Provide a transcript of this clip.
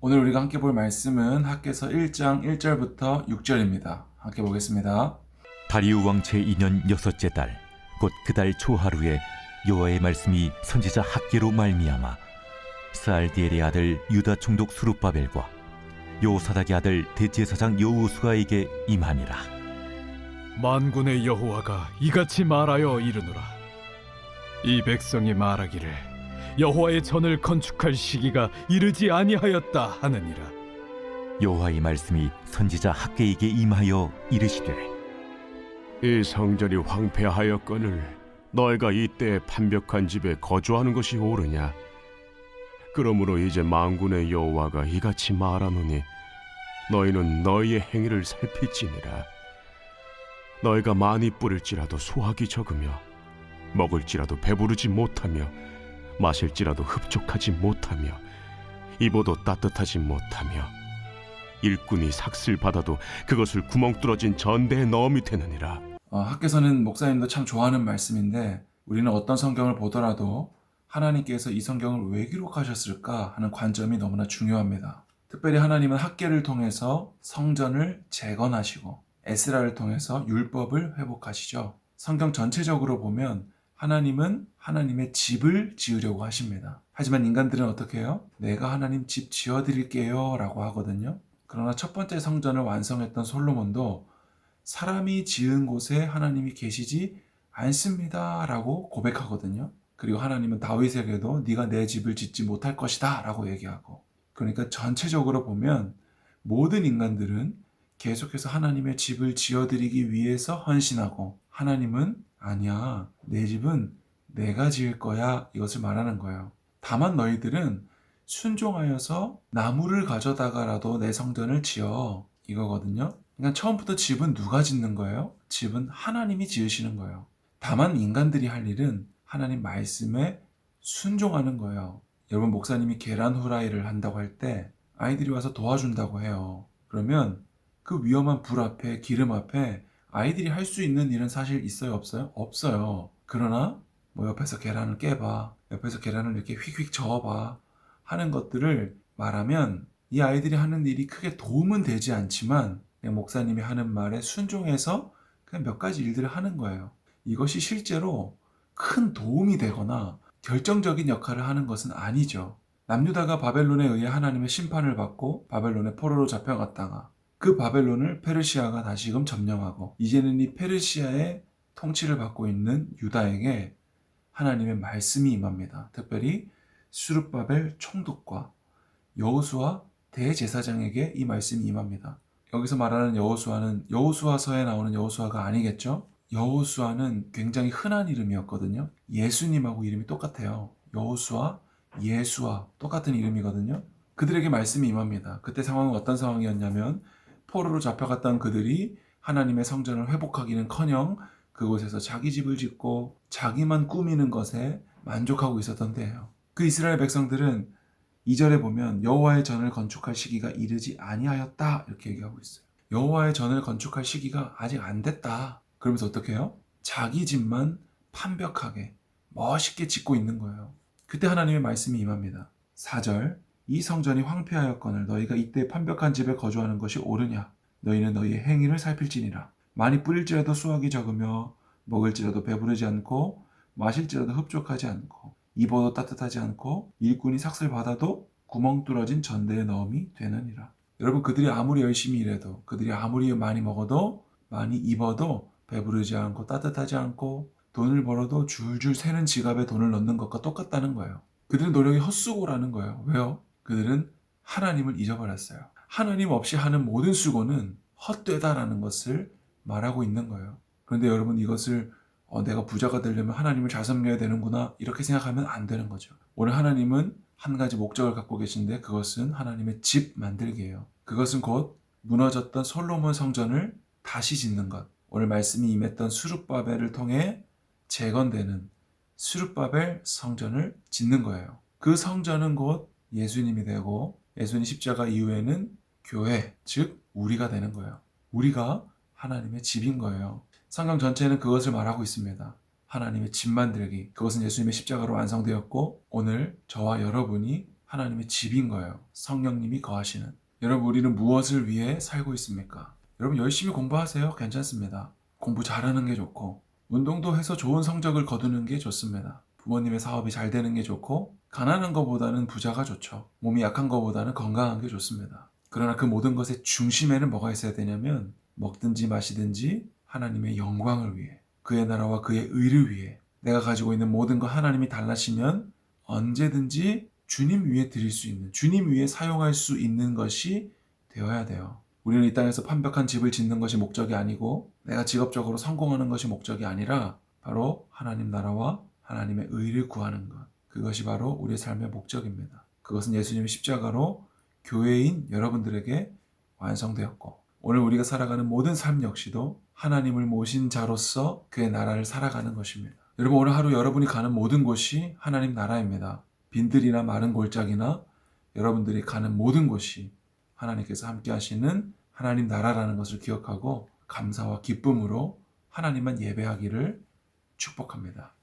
오늘 우리가 함께 볼 말씀은 학계서 1장 1절부터 6절입니다. 함께 보겠습니다. 다리우 왕 제2년 여섯째 달 곧 그 달 초하루에 여호와의 말씀이 선지자 학계로 말미암아 스알디엘의 아들 유다 총독 수룹바벨과 요사닥의 아들 대제사장 여우수아에게 임하니라 만군의 여호와가 이같이 말하여 이르노라 이 백성이 말하기를 여호와의 전을 건축할 시기가 이르지 아니하였다 하느니라 여호와의 말씀이 선지자 학계에게 임하여 이르시되 이 성전이 황폐하였거늘 너희가 이때 판벽한 집에 거주하는 것이 옳으냐? 그러므로 이제 만군의 여호와가 이같이 말하노니 너희는 너희의 행위를 살필지니라. 너희가 많이 뿌릴지라도 수확이 적으며 먹을지라도 배부르지 못하며 마실지라도 흡족하지 못하며 입어도 따뜻하지 못하며 일꾼이 삭슬 받아도 그것을 구멍 뚫어진 전대에 넣음이 되느니라. 어, 학계서는 목사님도 참 좋아하는 말씀인데 우리는 어떤 성경을 보더라도 하나님께서 이 성경을 왜 기록하셨을까 하는 관점이 너무나 중요합니다. 특별히 하나님은 학계를 통해서 성전을 재건하시고 에스라를 통해서 율법을 회복하시죠. 성경 전체적으로 보면 하나님은 하나님의 집을 지으려고 하십니다. 하지만 인간들은 어떻게 해요? 내가 하나님 집 지어드릴게요 라고 하거든요. 그러나 첫 번째 성전을 완성했던 솔로몬도 사람이 지은 곳에 하나님이 계시지 않습니다 라고 고백하거든요. 그리고 하나님은 다윗에게도 네가 내 집을 짓지 못할 것이다 라고 얘기하고 그러니까 전체적으로 보면 모든 인간들은 계속해서 하나님의 집을 지어드리기 위해서 헌신하고 하나님은 아니야 내 집은 내가 지을 거야 이것을 말하는 거예요. 다만 너희들은 순종하여서 나무를 가져다가라도 내 성전을 지어 이거거든요. 그러니까 처음부터 집은 누가 짓는 거예요? 집은 하나님이 지으시는 거예요. 다만 인간들이 할 일은 하나님 말씀에 순종하는 거예요. 여러분 목사님이 계란 후라이를 한다고 할 때 아이들이 와서 도와준다고 해요. 그러면 그 위험한 불 앞에 기름 앞에 아이들이 할 수 있는 일은 사실 있어요 없어요? 없어요. 그러나 뭐 옆에서 계란을 깨봐, 옆에서 계란을 이렇게 휙휙 저어봐 하는 것들을 말하면 이 아이들이 하는 일이 크게 도움은 되지 않지만 목사님이 하는 말에 순종해서 그냥 몇 가지 일들을 하는 거예요. 이것이 실제로 큰 도움이 되거나 결정적인 역할을 하는 것은 아니죠. 남유다가 바벨론에 의해 하나님의 심판을 받고 바벨론의 포로로 잡혀갔다가 그 바벨론을 페르시아가 다시금 점령하고 이제는 이 페르시아의 통치를 받고 있는 유다에게 하나님의 말씀이 임합니다. 특별히 수르바벨 총독과 여호수아 대제사장에게 이 말씀이 임합니다. 여기서 말하는 여호수아는 여호수아서에 나오는 여호수아가 아니겠죠? 여호수아는 굉장히 흔한 이름이었거든요. 예수님하고 이름이 똑같아요. 여호수아, 예수아 똑같은 이름이거든요. 그들에게 말씀이 임합니다. 그때 상황은 어떤 상황이었냐면 포로로 잡혀갔던 그들이 하나님의 성전을 회복하기는커녕 그곳에서 자기 집을 짓고 자기만 꾸미는 것에 만족하고 있었던 때예요. 그 이스라엘 백성들은 2절에 보면 여호와의 전을 건축할 시기가 이르지 아니하였다 이렇게 얘기하고 있어요. 여호와의 전을 건축할 시기가 아직 안 됐다. 그러면서 어떻게 해요? 자기 집만 판벽하게 멋있게 짓고 있는 거예요. 그때 하나님의 말씀이 임합니다. 4절 이 성전이 황폐하였거늘 너희가 이때 판벽한 집에 거주하는 것이 옳으냐 너희는 너희의 행위를 살필지니라 많이 뿌릴지라도 수확이 적으며 먹을지라도 배부르지 않고 마실지라도 흡족하지 않고 입어도 따뜻하지 않고 일꾼이 삭슬 받아도 구멍 뚫어진 전대에 넣음이 되느니라 여러분 그들이 아무리 열심히 일해도 그들이 아무리 많이 먹어도 많이 입어도 배부르지 않고 따뜻하지 않고 돈을 벌어도 줄줄 새는 지갑에 돈을 넣는 것과 똑같다는 거예요. 그들의 노력이 헛수고라는 거예요. 왜요? 그들은 하나님을 잊어버렸어요. 하나님 없이 하는 모든 수고는 헛되다라는 것을 말하고 있는 거예요. 그런데 여러분 이것을 어, 내가 부자가 되려면 하나님을 잘 섬겨야 되는구나 이렇게 생각하면 안 되는 거죠. 오늘 하나님은 한 가지 목적을 갖고 계신데 그것은 하나님의 집 만들기예요. 그것은 곧 무너졌던 솔로몬 성전을 다시 짓는 것. 오늘 말씀이 임했던 수룹바벨을 통해 재건되는 수룹바벨 성전을 짓는 거예요. 그 성전은 곧 예수님이 되고 예수님 십자가 이후에는 교회, 즉 우리가 되는 거예요. 우리가 하나님의 집인 거예요. 성경 전체는 그것을 말하고 있습니다. 하나님의 집 만들기. 그것은 예수님의 십자가로 완성되었고 오늘 저와 여러분이 하나님의 집인 거예요. 성령님이 거하시는. 여러분, 우리는 무엇을 위해 살고 있습니까? 여러분, 열심히 공부하세요. 괜찮습니다. 공부 잘하는 게 좋고, 운동도 해서 좋은 성적을 거두는 게 좋습니다. 부모님의 사업이 잘 되는 게 좋고, 가난한 것보다는 부자가 좋죠. 몸이 약한 것보다는 건강한 게 좋습니다. 그러나 그 모든 것의 중심에는 뭐가 있어야 되냐면, 먹든지 마시든지 하나님의 영광을 위해, 그의 나라와 그의 의를 위해, 내가 가지고 있는 모든 것 하나님이 달라시면 언제든지 주님 위에 드릴 수 있는, 주님 위에 사용할 수 있는 것이 되어야 돼요. 우리는 이 땅에서 완벽한 집을 짓는 것이 목적이 아니고 내가 직업적으로 성공하는 것이 목적이 아니라 바로 하나님 나라와 하나님의 의를 구하는 것. 그것이 바로 우리의 삶의 목적입니다. 그것은 예수님의 십자가로 교회인 여러분들에게 완성되었고 오늘 우리가 살아가는 모든 삶 역시도 하나님을 모신 자로서 그의 나라를 살아가는 것입니다. 여러분 오늘 하루 여러분이 가는 모든 곳이 하나님 나라입니다. 빈들이나 마른 골짜기나 여러분들이 가는 모든 곳이 하나님께서 함께 하시는 하나님 나라라는 것을 기억하고 감사와 기쁨으로 하나님만 예배하기를 축복합니다.